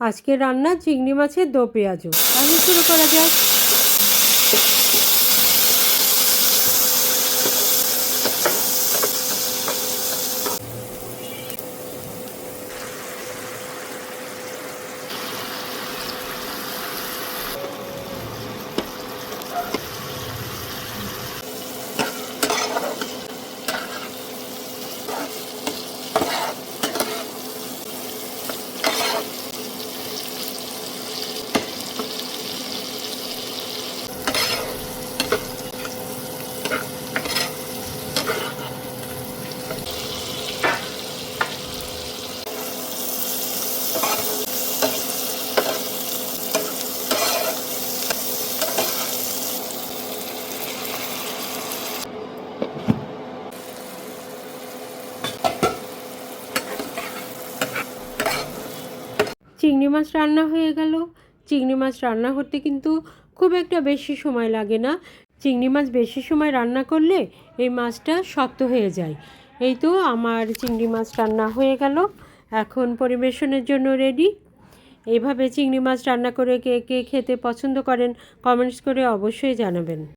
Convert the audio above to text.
আজকে রান্না চিংড়ি মাছের দো পেঁয়াজ তাহলে শুরু করা যাক চিংড়ি মাছ রান্না হয়ে গেল। চিংড়ি মাছ রান্না করতে কিন্তু খুব একটা বেশি সময় লাগে না। চিংড়ি মাছ বেশি সময় রান্না করলে এই মাছটা শক্ত হয়ে যায়। এই তো আমার চিংড়ি মাছ রান্না হয়ে গেল। এখন পরিবেশনের জন্য রেডি এইভাবে চিংড়ি মাছ রান্না করে কে কে খেতে পছন্দ করেন কমেন্টস করে অবশ্যই জানাবেন।